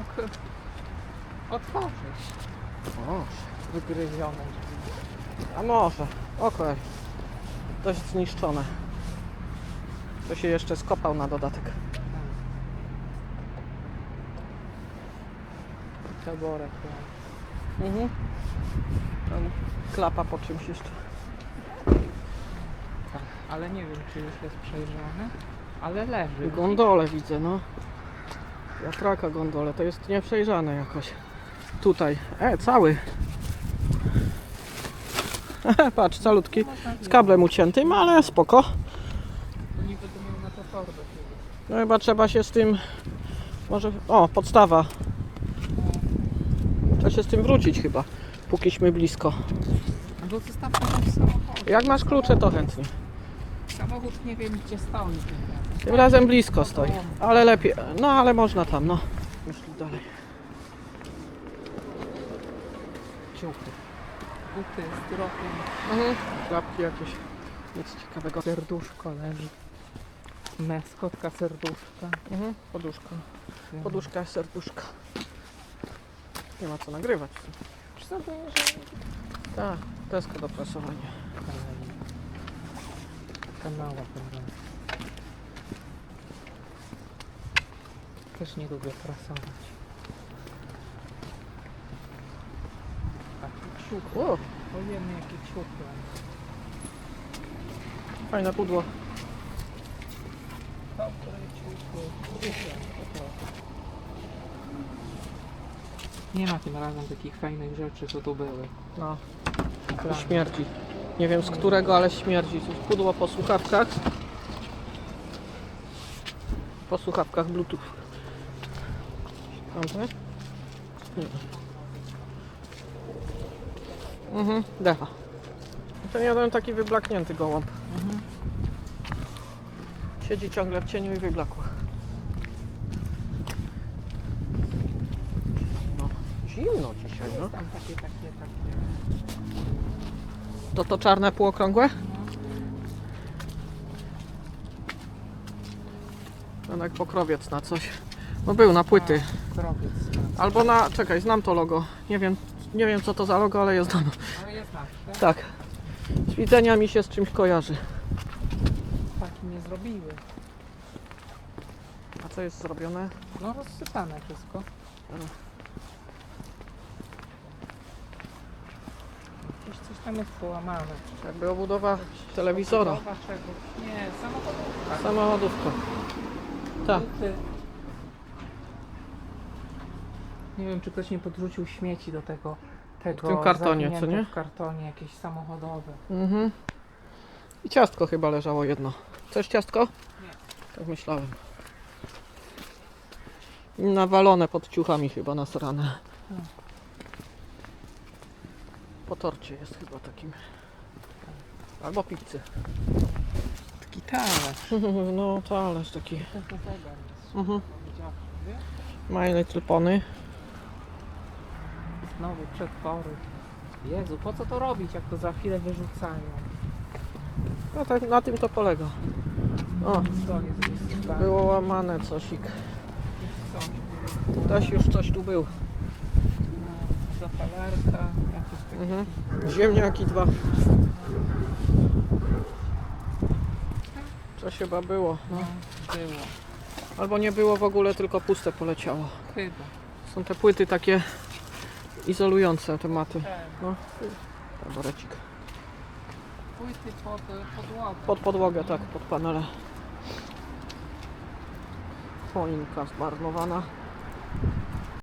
mógł otworzyć. O, Wygryzione. a może. Okej. Dość zniszczone. To się jeszcze skopał na dodatek. Taborek. Mhm. Tam klapa po czymś jeszcze. Tak, ale nie wiem, czy już jest przejrzane. Ale leży. Gondole widzę, no. Wiatraka gondole, to jest nieprzejrzane jakoś. Tutaj. E, cały. Patrz, calutki. Z kablem uciętym, ale spoko. No chyba trzeba się z tym... Może... O, podstawa. Trzeba się z tym wrócić chyba. Pókiśmy blisko. Zostawmy w samochodzie. Jak masz klucze, to chętnie. Samochód nie wiem, gdzie razem. Tym razem blisko stoi. Ale lepiej. No, ale można tam, no. Myśli dalej. Ciuchy. Buty, styropian. Mhm. Klapki jakieś. Nic ciekawego. Serduszko leży. Maskotka serduszka. Mhm. Poduszka. Poduszka, serduszka. Nie ma co nagrywać. Czy że... Tak, deska do prasowania. Kanała pewnie. Też nie lubię prasować. Taki. O, Ojemy jakie ciuchy. fajne pudło. Nie ma tym razem takich fajnych rzeczy, co tu były. No, to śmierdzi. Nie wiem z którego, ale śmierdzi. Coś pudło po słuchawkach. Po słuchawkach Bluetooth. Nie. Mhm, decha. Ten jeden taki wyblaknięty gołąb. Mhm. Siedzi ciągle w cieniu i wyblakła. No, zimno dzisiaj, no. Takie, takie, takie. To to czarne półokrągłe? No jak pokrowiec na coś. No był na płyty. Albo na. Czekaj, znam to logo. Nie wiem, nie wiem co to za logo, ale jest ono. Ale jest tak? Tak. Z widzenia mi się z czymś kojarzy. Taki nie zrobiły. A co jest zrobione? No rozsypane wszystko. Gdzieś coś tam jest połamane. Jakby obudowa telewizora. Budowa czegoś. Nie, samochodówka. Samochodówka. Tak. Buty. Nie wiem, czy ktoś nie podrzucił śmieci do tego. tego W tym kartonie, co nie? W kartonie jakieś samochodowe. Mhm. I ciastko chyba leżało jedno. Coś ciastko? Nie. Tak myślałem. Nawalone pod ciuchami chyba nasrane. Hmm. Po torcie jest chyba takim. Albo pizzy. Taki talerz. No talerz taki. Mhm. Wiesz? Majne trypony. Znowu przetwory. Jezu, po co to robić, jak to za chwilę wyrzucają? No tak na tym to polega. O, To jest było łamane cosik. Coś. Ktoś już coś tu był. No, Zapalarka, jakieś takie. Mhm. Ziemniaki dwa. Coś chyba było. No, było. Albo nie było w ogóle, tylko puste poleciało. Chyba. Są te płyty takie izolujące tematy. Te No, taborecik. Płyty pod podłogę. Pod podłogę, tak, pod panele. Choinka zmarnowana.